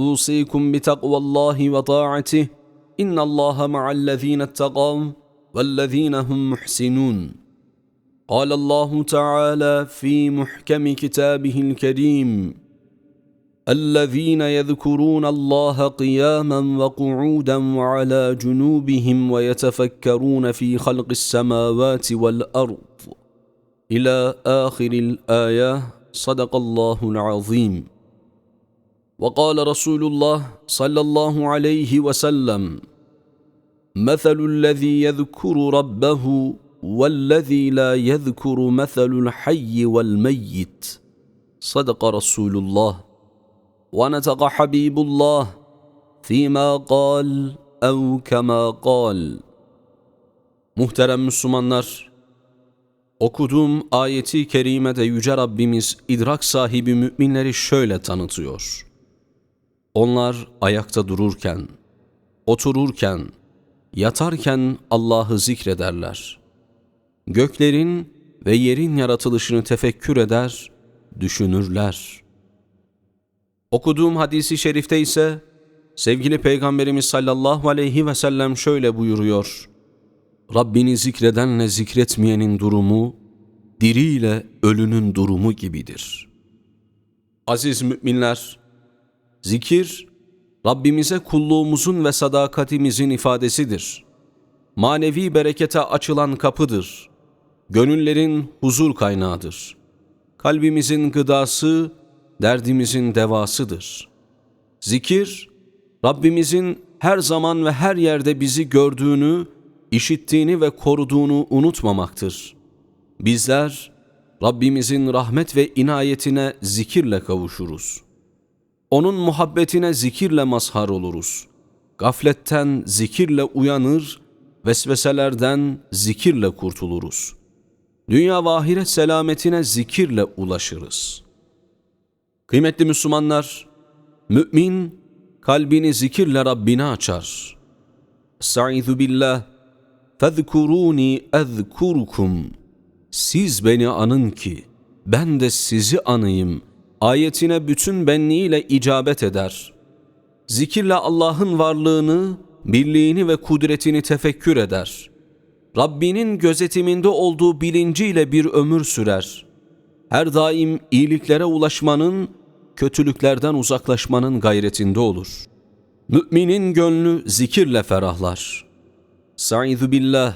أوصيكم بتقوى الله وطاعته. إن الله مع الذين اتقوا والذين هم محسنون. قال الله تعالى في محكم كتابه الكريم الذين يذكرون الله قياما وقعودا وعلى جنوبهم ويتفكرون في خلق السماوات والأرض. إلى آخر الآية. صدق الله العظيم. وقال رسول الله صلى الله عليه وسلم مثل الذي يذكر ربه والذي لا يذكر مثل الحي والميت. صدق رسول الله. ونطق حبيب الله فيما قال أو كما قال. Muhterem Müslümanlar, okuduğum ayeti kerimede Yüce Rabbimiz idrak sahibi müminleri şöyle tanıtıyor. Onlar ayakta dururken, otururken, yatarken Allah'ı zikrederler. Göklerin ve yerin yaratılışını tefekkür eder, düşünürler. Okuduğum hadisi şerifte ise sevgili Peygamberimiz sallallahu aleyhi ve sellem şöyle buyuruyor. Rabbini zikredenle zikretmeyenin durumu, diriyle ölünün durumu gibidir. Aziz müminler, zikir, Rabbimize kulluğumuzun ve sadakatimizin ifadesidir. Manevi berekete açılan kapıdır. Gönüllerin huzur kaynağıdır. Kalbimizin gıdası, derdimizin devasıdır. Zikir, Rabbimizin her zaman ve her yerde bizi gördüğünü, işittiğini ve koruduğunu unutmamaktır. Bizler, Rabbimizin rahmet ve inayetine zikirle kavuşuruz. Onun muhabbetine zikirle mazhar oluruz. Gafletten zikirle uyanır, vesveselerden zikirle kurtuluruz. Dünya ve ahiret selametine zikirle ulaşırız.'' Kıymetli Müslümanlar, mümin kalbini zikirle Rabbine açar. Estaizu billah, fezkuruni ezkurukum. Siz beni anın ki, ben de sizi anayım. Ayetine bütün benliğiyle icabet eder. Zikirle Allah'ın varlığını, birliğini ve kudretini tefekkür eder. Rabbinin gözetiminde olduğu bilinciyle bir ömür sürer. Her daim iyiliklere ulaşmanın kötülüklerden uzaklaşmanın gayretinde olur. Müminin gönlü zikirle ferahlar. Sa'idhu billah,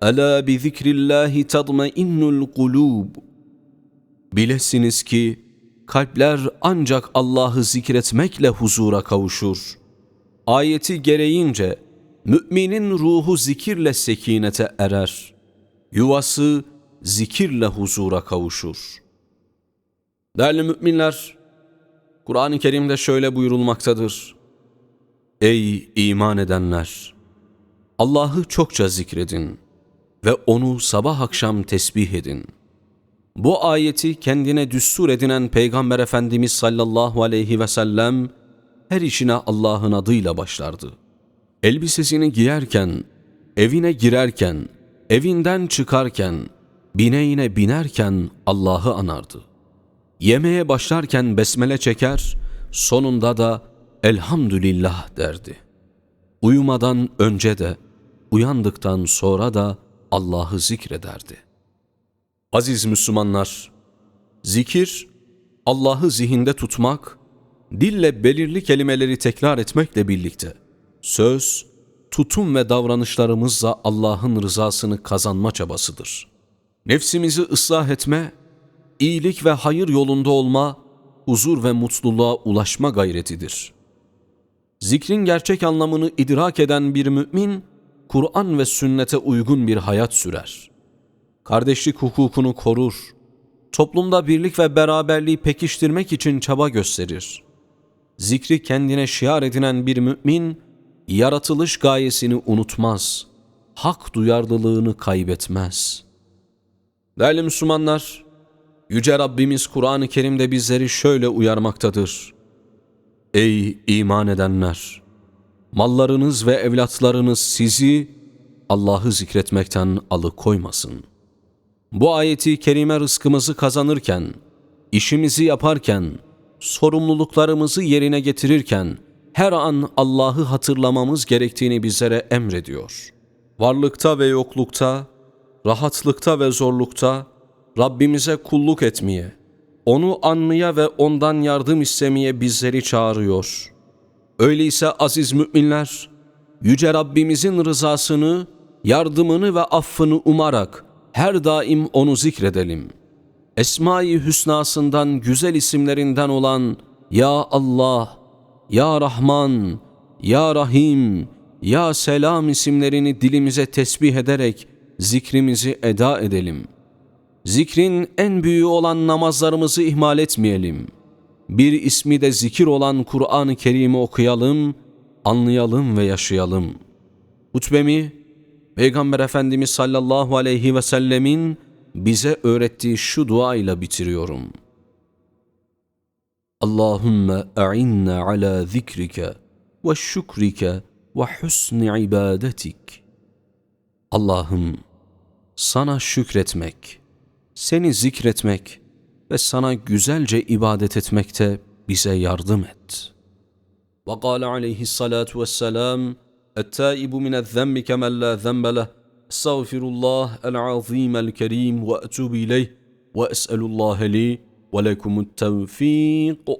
Ala bi zikrillahi tadmainnul kulub. Bilesiniz ki kalpler ancak Allah'ı zikretmekle huzura kavuşur. Ayeti gereğince müminin ruhu zikirle sekinete erer. Yuvası zikirle huzura kavuşur. Değerli müminler, Kur'an-ı Kerim'de şöyle buyurulmaktadır. Ey iman edenler! Allah'ı çokça zikredin ve onu sabah akşam tesbih edin. Bu ayeti kendine düstur edinen Peygamber Efendimiz sallallahu aleyhi ve sellem her işine Allah'ın adıyla başlardı. Elbisesini giyerken, evine girerken, evinden çıkarken, bineğine binerken Allah'ı anardı. Yemeğe başlarken besmele çeker, sonunda da elhamdülillah derdi. Uyumadan önce de, uyandıktan sonra da Allah'ı zikrederdi. Aziz Müslümanlar, zikir, Allah'ı zihinde tutmak, dille belirli kelimeleri tekrar etmekle birlikte, söz, tutum ve davranışlarımızla Allah'ın rızasını kazanma çabasıdır. Nefsimizi ıslah etme, iyilik ve hayır yolunda olma, huzur ve mutluluğa ulaşma gayretidir. Zikrin gerçek anlamını idrak eden bir mümin, Kur'an ve sünnete uygun bir hayat sürer. Kardeşlik hukukunu korur, toplumda birlik ve beraberliği pekiştirmek için çaba gösterir. zikri kendine şiar edinen bir mümin, yaratılış gayesini unutmaz, hak duyarlılığını kaybetmez. Değerli Müslümanlar, Yüce Rabbimiz Kur'an-ı Kerim'de bizleri şöyle uyarmaktadır. Ey iman edenler! Mallarınız ve evlatlarınız sizi Allah'ı zikretmekten alıkoymasın. Bu ayeti kerime rızkımızı kazanırken, işimizi yaparken, sorumluluklarımızı yerine getirirken her an Allah'ı hatırlamamız gerektiğini bizlere emrediyor. Varlıkta ve yoklukta, rahatlıkta ve zorlukta Rabbimize kulluk etmeye, onu anmaya ve ondan yardım istemeye bizleri çağırıyor. Öyleyse aziz müminler, Yüce Rabbimizin rızasını, yardımını ve affını umarak her daim onu zikredelim. Esma-i Hüsnasından güzel isimlerinden olan Ya Allah, Ya Rahman, Ya Rahim, Ya Selam isimlerini dilimize tesbih ederek zikrimizi eda edelim. Zikrin en büyüğü olan namazlarımızı ihmal etmeyelim. Bir ismi de zikir olan Kur'an-ı Kerim'i okuyalım, anlayalım ve yaşayalım. Hutbemi, Peygamber Efendimiz sallallahu aleyhi ve sellemin bize öğrettiği şu dua ile bitiriyorum. Allahümme a'inna ala zikrike ve şükrike ve husni ibadetik. Allah'ım sana şükretmek, seni zikretmek ve sana güzelce ibadet etmekte bize yardım et. Ve kâle aleyhissalâtu vesselâm, التائب من الذنب كمن لا ذنب له. استغفر الله العظيم الكريم وأتوب إليه. وأسأل الله لي ولكم التوفيق.